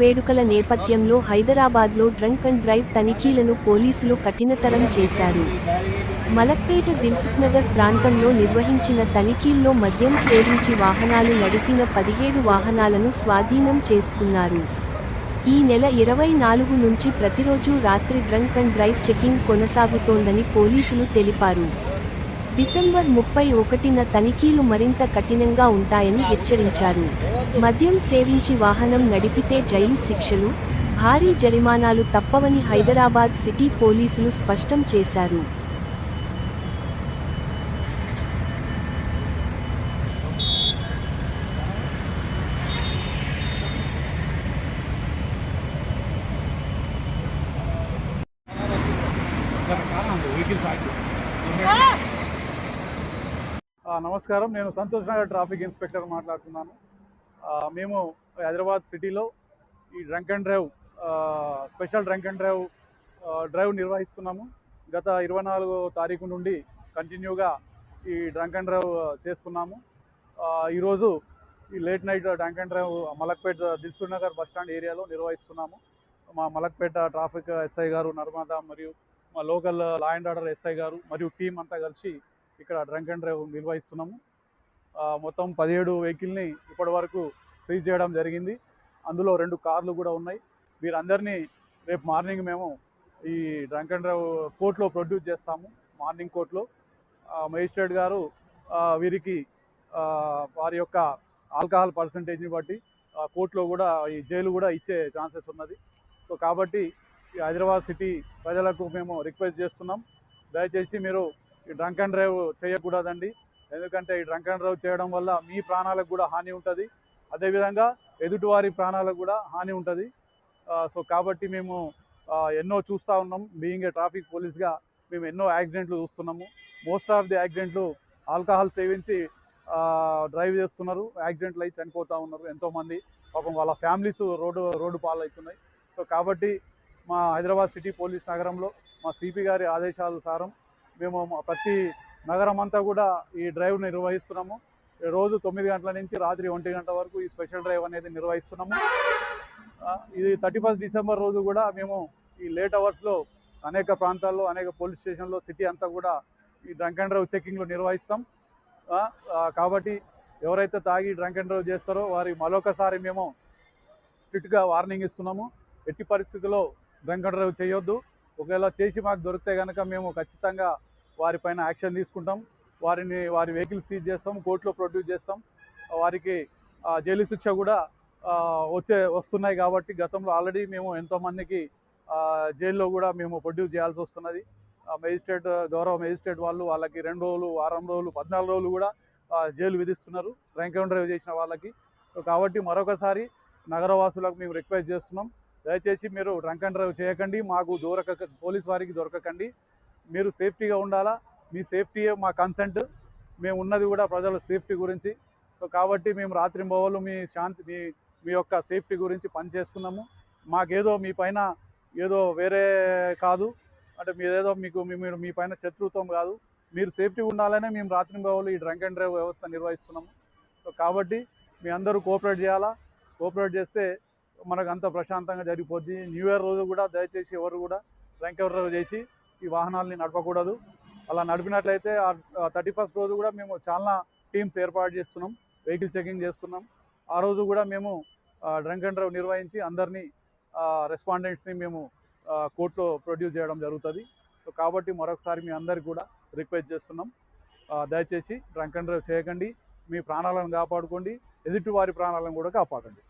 వేడుకల నేపథ్యంలో హైదరాబాద్లో డ్రంక్ అండ్ డ్రైవ్ తనిఖీలను పోలీసులు కఠినతరం చేశారు. మలక్పేట దిల్సుఖ్నగర్ ప్రాంతంలో నిర్వహించిన తనిఖీల్లో మద్యం సేవించి వాహనాలు నడిపిన పదిహేడు వాహనాలను స్వాధీనం చేసుకున్నారు. ఈ నెల ఇరవై నాలుగు నుంచి ప్రతిరోజు రాత్రి డ్రంక్ అండ్ డ్రైవ్ చెకింగ్ కొనసాగుతోందని పోలీసులు తెలిపారు. డిసెంబర్ ముప్పై ఒకటిన తనిఖీలు మరింత కఠినంగా ఉంటాయని హెచ్చరించారు. మద్యం సేవించి వాహనం నడిపితే జైలు శిక్షలు భారీ జరిమానాలు తప్పవని హైదరాబాద్ సిటీ పోలీసులు స్పష్టం చేశారు. నమస్కారం. నేను సంతోష్ నగర్ ట్రాఫిక్ ఇన్స్పెక్టర్ మాట్లాడుతున్నాను. మేము హైదరాబాద్ సిటీలో ఈ drunk and drive special drunk and drive drive నిర్వహిస్తున్నాము. గత ఇరవై నాలుగో తారీఖు నుండి కంటిన్యూగా ఈ డ్రంక్ అండ్ డ్రైవ్ చేస్తున్నాము. ఈరోజు ఈ late night drunk and drive Malakpet Dilsukhnagar bus stand ఏరియాలో నిర్వహిస్తున్నాము. మా మలక్పేట ట్రాఫిక్ ఎస్ఐ గారు నర్మదా మరియు మా local law and order S I గారు మరియు టీం అంతా కలిసి ఇక్కడ డ్రంక్ అండ్ డ్రైవ్ నిర్వహిస్తున్నాము మొత్తం పదిహేడు వెహికల్ని ఇప్పటి వరకు సీజ్ చేయడం జరిగింది. అందులో రెండు కార్లు కూడా ఉన్నాయి. వీరందరినీ రేపు మార్నింగ్ మేము ఈ డ్రంక్ అండ్ డ్రైవ్ కోర్టులో ప్రొడ్యూస్ చేస్తాము. మార్నింగ్ కోర్టులో. మేజిస్ట్రేట్ గారు వీరికి వారి యొక్క ఆల్కహాల్ పర్సంటేజ్ని బట్టి ఆ, కోర్టులో కూడా ఈ జైలు కూడా ఇచ్చే ఛాన్సెస్ ఉన్నది. సో కాబట్టి ఈ హైదరాబాద్ సిటీ ప్రజలకు మేము రిక్వెస్ట్ చేస్తున్నాం. దయచేసి మీరు ఈ డ్రంక్ అండ్ డ్రైవ్ చేయకూడదండి. ఎందుకంటే ఈ డ్రంక్ అండ్ డ్రైవ్ చేయడం వల్ల మీ ప్రాణాలకు కూడా హాని ఉంటుంది. అదేవిధంగా ఎదుటివారి ప్రాణాలకు కూడా హాని ఉంటుంది. సో కాబట్టి మేము ఎన్నో చూస్తూ ఉన్నాం. బీయింగ్ ఏ ట్రాఫిక్ పోలీస్గా మేము ఎన్నో యాక్సిడెంట్లు చూస్తున్నాము. మోస్ట్ ఆఫ్ ది యాక్సిడెంట్లు ఆల్కహాల్ సేవించి డ్రైవ్ చేస్తున్నారు. యాక్సిడెంట్లు అయి చనిపోతూ ఉన్నారు ఎంతోమంది. పాపం వాళ్ళ ఫ్యామిలీస్ రోడ్డు రోడ్డు పాలవుతున్నాయి. సో కాబట్టి మా హైదరాబాద్ సిటీ పోలీస్ నగరంలో మా సిపి గారి ఆదేశానుసారం మేము మా ప్రతి నగరం అంతా కూడా ఈ డ్రైవ్ నిర్వహిస్తున్నాము. ఈ రోజు తొమ్మిది గంటల నుంచి రాత్రి ఒంటి గంట వరకు ఈ స్పెషల్ డ్రైవ్ అనేది నిర్వహిస్తున్నాము. ఇది థర్టీ ఫస్ట్ డిసెంబర్ రోజు కూడా మేము ఈ లేట్ అవర్స్లో అనేక ప్రాంతాల్లో అనేక పోలీస్ స్టేషన్లో సిటీ అంతా కూడా ఈ డ్రంక్ అండ్ డ్రైవ్ చెక్కింగ్లు నిర్వహిస్తాం. కాబట్టి ఎవరైతే తాగి డ్రంక్ అండ్ డ్రైవ్ చేస్తారో వారి మరొకసారి మేము స్ట్రిక్ట్గా వార్నింగ్ ఇస్తున్నాము. ఎట్టి పరిస్థితుల్లో డ్రంక్ అండ్ డ్రైవ్ చేయొద్దు. ఒకవేళ చేసి మాకు దొరికితే కనుక మేము ఖచ్చితంగా వారిపైన యాక్షన్ తీసుకుంటాం. వారిని వారి వెహికల్ సీజ్ చేస్తాం కోర్టులో ప్రొడ్యూస్ చేస్తాం. వారికి జైలు శిక్ష కూడా వచ్చే వస్తున్నాయి కాబట్టి గతంలో ఆల్రెడీ మేము ఎంతోమందికి జైల్లో కూడా మేము ప్రొడ్యూస్ చేయాల్సి వస్తున్నది. మెజిస్ట్రేట్ గౌరవ మెజిస్ట్రేట్ వాళ్ళు వాళ్ళకి రెండు రోజులు వారం రోజులు పద్నాలుగు రోజులు కూడా జైలు విధిస్తున్నారు. ర్యాంక్ అండ్ డ్రైవ్ చేసిన వాళ్ళకి. కాబట్టి మరొకసారి నగరవాసులకు మేము రిక్వెస్ట్ చేస్తున్నాం. దయచేసి మీరు డ్రంక్ అండ్ డ్రైవ్ చేయకండి. మాకు దొరక పోలీస్ వారికి దొరకకండి. మీరు సేఫ్టీగా ఉండాలా? మీ సేఫ్టీయే మా కన్సెంట్ మేము ఉన్నది కూడా ప్రజల సేఫ్టీ గురించి. సో కాబట్టి మేము రాత్రి మీ శాంతి మీ మీ యొక్క సేఫ్టీ గురించి పనిచేస్తున్నాము. మాకేదో మీ పైన ఏదో వేరే కాదు. అంటే మీదేదో మీకు మీ మీరు మీ పైన శత్రుత్వం కాదు. మీరు సేఫ్టీ ఉండాలనే మేము రాత్రి ఈ డ్రంక్ అండ్ డ్రైవ్ వ్యవస్థ నిర్వహిస్తున్నాము. సో కాబట్టి మీ అందరూ కోఆపరేట్ చేయాలా? కోఆపరేట్ చేస్తే మనకు అంత ప్రశాంతంగా జరిగిపోద్ది. న్యూ ఇయర్ రోజు కూడా దయచేసి ఎవరు కూడా డ్రంక్ ఎవరు డ్రైవ్ చేసి ఈ వాహనాలని నడపకూడదు. అలా నడిపినట్లయితే థర్టీ ఫస్ట్ రోజు కూడా మేము చాలా టీమ్స్ ఏర్పాటు చేస్తున్నాం. వెహికల్ చెకింగ్ చేస్తున్నాం. ఆ రోజు కూడా మేము డ్రంక్ అండ్ డ్రైవ్ నిర్వహించి అందరినీ రెస్పాండెంట్స్ని మేము కోర్టులో ప్రొడ్యూస్ చేయడం జరుగుతుంది. సో కాబట్టి మరొకసారి మీ అందరికి కూడా రిక్వెస్ట్ చేస్తున్నాం. దయచేసి డ్రంక్ అండ్ డ్రైవ్ చేయకండి. మీ ప్రాణాలను కాపాడుకోండి. ఎదుటి వారి ప్రాణాలను కూడా కాపాడండి.